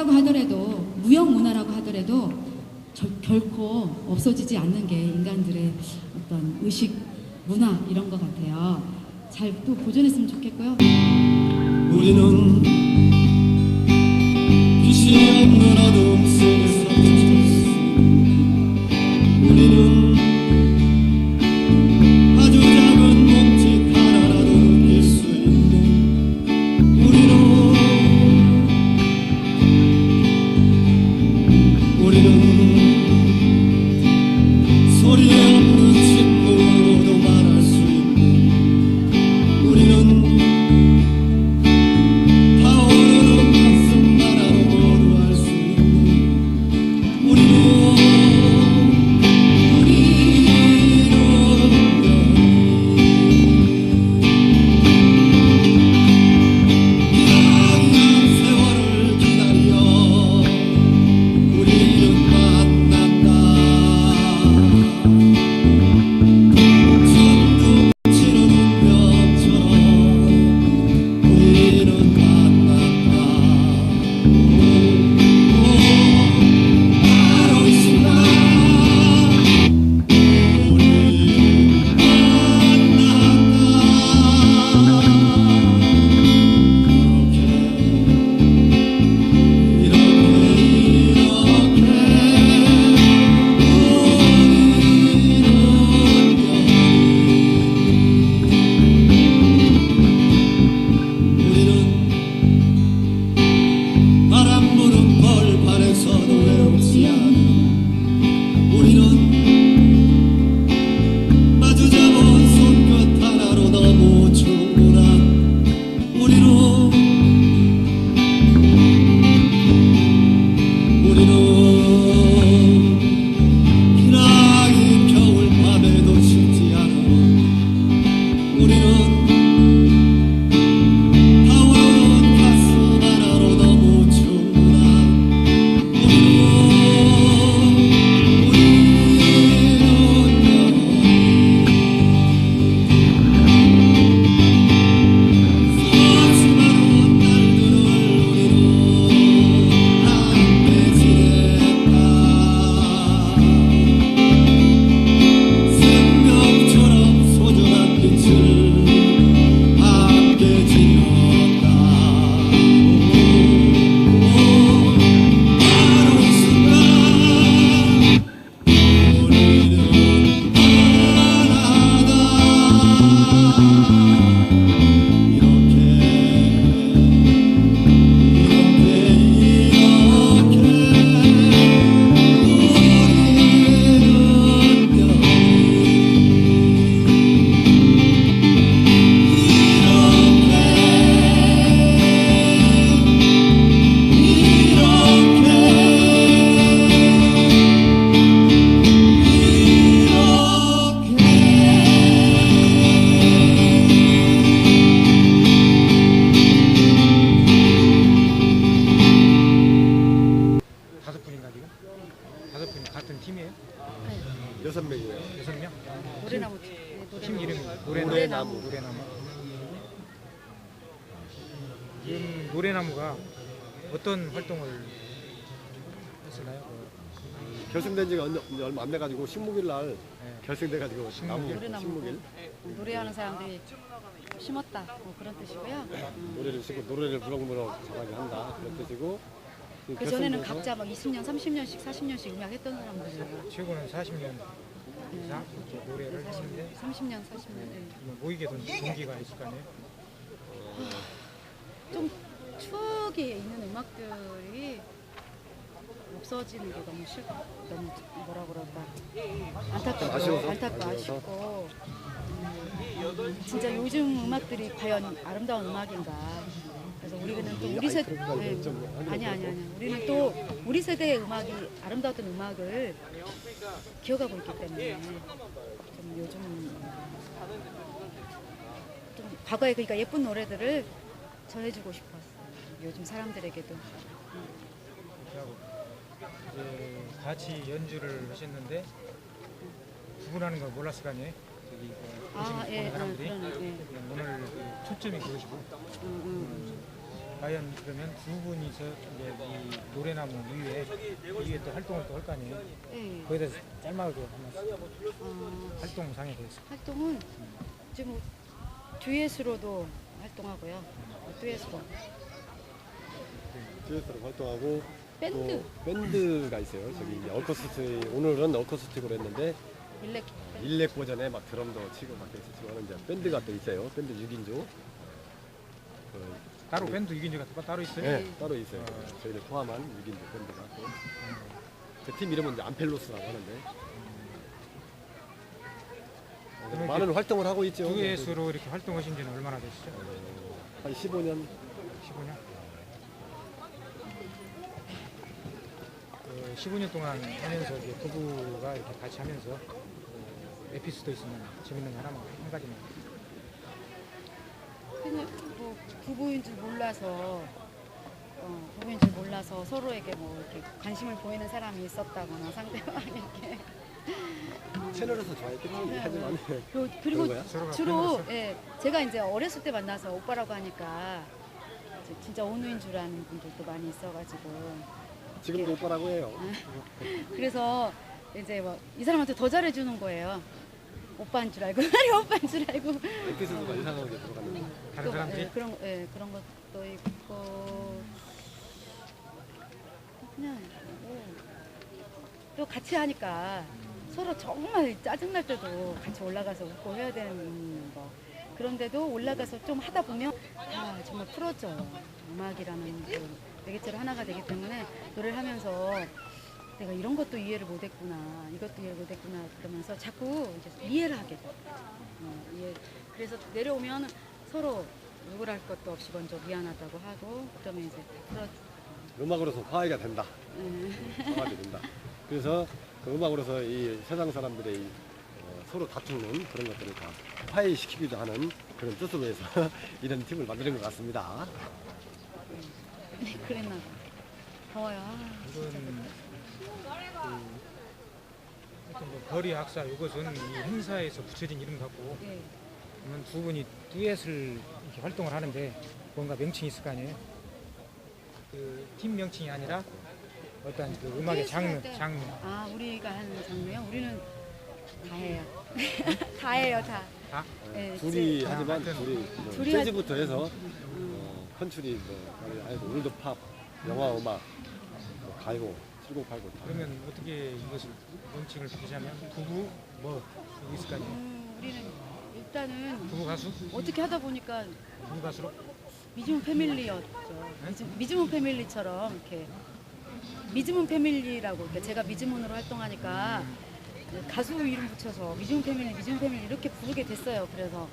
있다고 하더라도 무형 문화라고 하더라도 절- 결코 없어지지 않는 게 인간들의 어떤 의식 문화 이런 것 같아요. 잘 또 보존했으면 좋겠고요. 우리는 노래나무가 어떤 활동을 했었나요? 그, 결승된 지가 얼마 안 돼가지고 식목일 날 네. 결승돼가지고. 나무 노래나무. 식목일 노래하는 사람들이 심었다 뭐 그런 뜻이고요. 노래를 싣고 노래를 무럭무럭 자라게 한다 그런 뜻이고 그그 전에는 각자 막 20년, 30년씩, 40년씩 음악 했던 사람들이에요. 최고는 40년 이상 이렇게 노래를 했는데 30년, 40년. 네. 뭐 모이게 된 동기가 있을 거 아니에요? 좀 추억이 있는 음악들이 없어지는 게 너무 싫, 너무 뭐라 그럴까 안타깝고 아쉬워서? 안타깝고 아쉬워서? 아쉽고 음, 진짜 요즘 음악들이 과연 아름다운 음악인가 그래서 우리는 또 우리 세대 하긴 아니 아니 아니 우리는 또 우리 세대의 음악이 아름다웠던 음악을 기억하고 있기 때문에 좀 요즘 좀 과거에 그러니까 예쁜 노래들을 전해주고 싶었어. 요즘 사람들에게도. 이제 같이 연주를 하셨는데 구분하는 걸 몰랐을 거 아니에요? 저기 그 아, 보시는 예, 아, 사람들이 그러네, 예. 오늘 그 초점이 그것이고 음, 음. 과연 그러면 두 분이서 이제 이 노래나무 위에 위에 또 활동을 또 할 거 아니에요. 예. 대해서 짤막하게 한번 어, 활동상에 대해서 활동은 지금 뭐 듀엣으로도 활동하고요. 듀엣으로. 듀엣으로 활동하고 밴드. 또 밴드가 있어요. 저기 이제 어쿠스틱 오늘은 어쿠스틱으로 했는데 일렉. 일렉 버전에 막 드럼도 치고 막 했었지만 이제 밴드가 또 있어요. 밴드 6인조. 그, 따로 밴드 6인조가 또 따로 있어요. 네, 따로 있어요. 저희를 포함한 6인조 밴드가 또. 그 팀 이름은 이제 암펠로스라고 하는데. 어, 많은 활동을 하고 있죠. 듀엣으로 이렇게 활동하신 지는 얼마나 되시죠? 한 15년 15년? 15년 동안 하면서 이제 부부가 이렇게 같이 하면서 그 에피소드 있으면 재밌는 거 하나만 한 가지만 그냥 뭐 부부인 줄 몰라서 어, 부부인 줄 몰라서 서로에게 뭐 이렇게 관심을 보이는 사람이 있었다거나 상대방이 이렇게 채널에서 좋아했겠지. 하지만 그리고, 그리고 그런 거야? 주로? 예, 제가 이제 어렸을 때 만나서 오빠라고 하니까 진짜 온누인 줄 아는 분들도 많이 있어가지고 지금도 오빠라고 해요. 그래서 이제 뭐 이 사람한테 더 잘해주는 거예요. 오빠인 줄 알고 아니 오빠인 줄 알고. 에피소드가 이상하게 들어갔는데. 다른 또, 사람들이? 예, 그런 예, 그런 것도 있고. 그냥 뭐, 또 같이 하니까 서로 정말 짜증 날 때도 같이 올라가서 웃고 해야 되는 거 그런데도 올라가서 좀 하다 보면 아 정말 풀어져요 음악이라는 그 매개체로 하나가 되기 때문에 노래를 하면서 내가 이런 것도 이해를 못했구나 이것도 이해를 못했구나 그러면서 자꾸 이제 이해를 하게 돼 어, 이해. 그래서 내려오면 서로 억울할 것도 없이 먼저 미안하다고 하고 그러면 이제 풀어 음악으로서 화해가 된다. 음, 화합이 된다. 그래서 그 음악으로서 이 세상 사람들의 이, 어, 서로 다투는 그런 것들을 다 화해시키기도 하는 그런 뜻으로 해서 이런 팀을 만드는 것 같습니다. 네, 그랬나 봐. 더워요. 아, 이건 그뭐 거리 학사 이것은 이 행사에서 붙여진 이름 같고 예. 그러면 두 분이 듀엣을 이렇게 활동을 하는데 뭔가 명칭이 있을 거 아니에요? 그 팀 명칭이 아니라 어떤 그 음악의 장르, 때. 장르. 아, 우리가 하는 장르요? 우리는 다 해요. 다 해요, 다. 다? 예, 둘이 제- 하지만 하여튼 둘이 뭐 둘이 재즈부터 해서 어, 컨츄리, 뭐, 아니, 올드 팝, 영화 음악, 뭐 가요, 7080 다. 그러면 어떻게 이것을 명칭을 붙이자면 부부 뭐 이거 있을 거 아니에요? 음, 우리는 일단은 부부 가수? 어떻게 하다 보니까 부부 가수로? 미즈문 패밀리였죠. 미즈, 미즈문 패밀리처럼 이렇게 미즈문 패밀리라고 이렇게 제가 미즈문으로 활동하니까 가수 이름 붙여서 미즈문 패밀리, 미즈문 패밀리 이렇게 부르게 됐어요. 그래서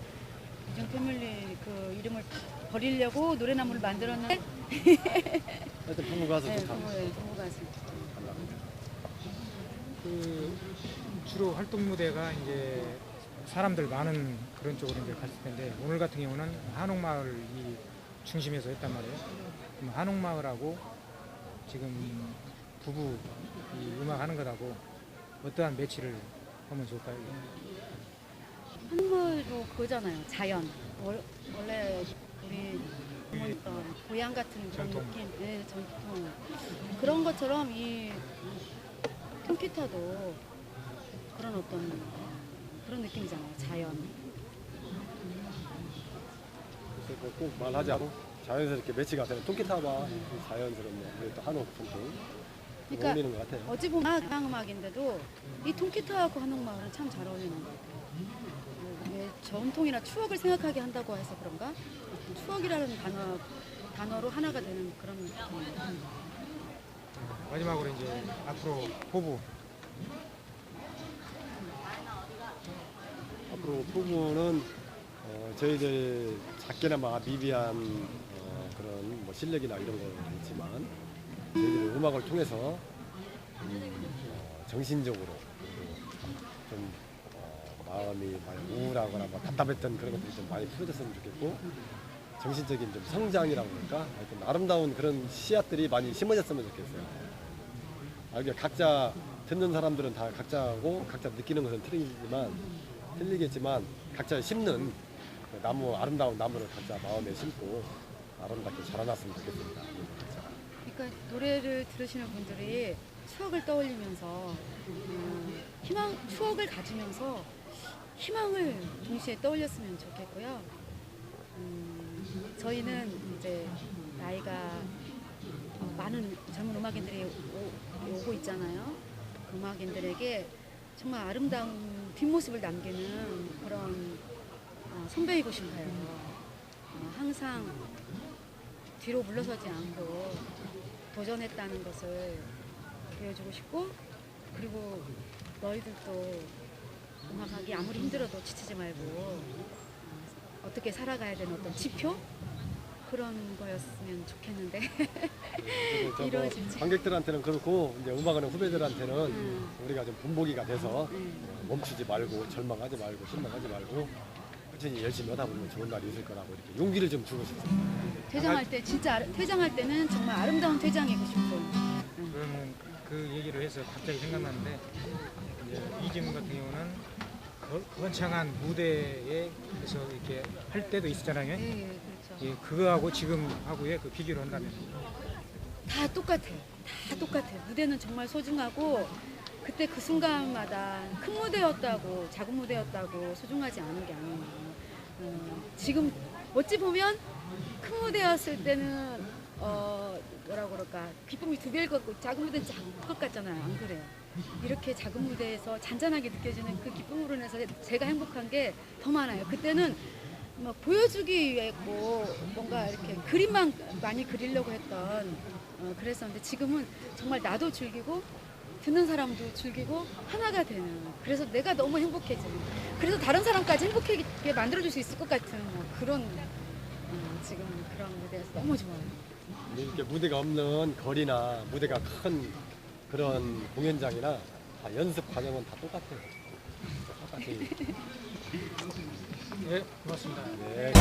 미즈문 패밀리 그 이름을 버리려고 노래나무를 만들었는데 하여튼 부부 네, 예, 부부 가수. 그 주로 활동 무대가 이제 사람들 많은 그런 쪽으로 이제 갔을 텐데 오늘 같은 경우는 한옥마을이 중심에서 했단 말이에요. 그럼 한옥마을하고 지금 부부 이 음악 하는 것하고 어떠한 매치를 하면 좋을까요? 한글도 그거잖아요. 자연. 월- 원래 우리 어, 고향 같은 그런 전통. 느낌, 네, 전통. 그런 것처럼 이 통기타도 그런 어떤 그런 느낌이잖아요. 자연. 그래서 뭐꼭 말하지 않고 자연스럽게 매치가 되는 통기타와 자연스럽네. 그리고 또 한옥 전통. 그러니까 어울리는 것 같아요. 어찌 보면 음악, 음악인데도 이 통기타하고 한옥마을은 참 잘 어울리는 것 같아요. 뭐, 왜 전통이나 추억을 생각하게 한다고 해서 그런가? 추억이라는 단어 단어로 하나가 되는 그런 느낌. 마지막으로 이제 앞으로 포부 앞으로 부부는 어, 저희들 작게나마 미비한 어, 그런 뭐 실력이나 이런 건 있지만 저희들이 음악을 통해서 음, 어, 정신적으로 좀 어, 마음이 많이 우울하거나 뭐 답답했던 그런 것들이 좀 많이 풀어졌으면 좋겠고 정신적인 좀 성장이라고 할까 하여튼 아름다운 그런 씨앗들이 많이 심어졌으면 좋겠어요. 아, 이게 각자 듣는 사람들은 다 각자고 각자 느끼는 것은 틀리지만 틀리겠지만 각자 심는 그 나무 아름다운 나무를 각자 마음에 심고 아름답게 자라났으면 좋겠습니다. 그러니까 노래를 들으시는 분들이 추억을 떠올리면서 음, 희망, 추억을 가지면서 희망을 동시에 떠올렸으면 좋겠고요. 음, 저희는 이제 나이가 어, 많은 젊은 음악인들이 오, 오고 있잖아요. 음악인들에게 정말 아름다운 뒷모습을 남기는 그런 어, 선배이고 싶어요. 어, 항상 뒤로 물러서지 않고 도전했다는 것을 보여주고 싶고 그리고 너희들도 음악하기 아무리 힘들어도 지치지 말고 어, 어떻게 살아가야 되는 어떤 지표 그런 거였으면 좋겠는데 저뭐 이루어지지. 관객들한테는 그렇고 이제 음악하는 후배들한테는 음. 우리가 좀 분복이가 돼서 음. 멈추지 말고 절망하지 말고 실망하지 말고 꾸준히 열심히 하다 보면 좋은 날이 있을 거라고 이렇게 용기를 좀 주고 싶습니다. 퇴장할 때 진짜 아름- 퇴장할 때는 정말 아름다운 퇴장이고 음. 그러면 그 얘기를 해서 갑자기 생각났는데 이제 이지문 같은 경우는 거- 거창한 무대에 서 이렇게 할 때도 있었잖아요. 예, 예, 그렇죠. 예, 그거하고 지금 하고의 그 비교를 한다면 다 똑같아. 다 똑같아. 무대는 정말 소중하고 그때 그 순간마다 큰 무대였다고 작은 무대였다고 소중하지 않은 게 아니에요. 어, 지금 어찌 보면 큰 무대였을 때는 어 뭐라 그럴까 기쁨이 두 배일 것 같고 작은 무대는 작은 것 같잖아요. 안 그래요? 이렇게 작은 무대에서 잔잔하게 느껴지는 그 기쁨으로 인해서 제가 행복한 게 더 많아요. 그때는 막 보여주기 위해고 뭔가 이렇게 그림만 많이 그리려고 했던 어, 그랬었는데 지금은 정말 나도 즐기고 듣는 사람도 즐기고 하나가 되는 그래서 내가 너무 행복해지는 그래서 다른 사람까지 행복하게 만들어줄 수 있을 것 같은 뭐 그런 어, 지금 그런 무대에서 너무 좋아요. 이렇게 무대가 없는 거리나 무대가 큰 그런 공연장이나 다 연습 과정은 다 똑같아요. 똑같이. 예, 고맙습니다. 네.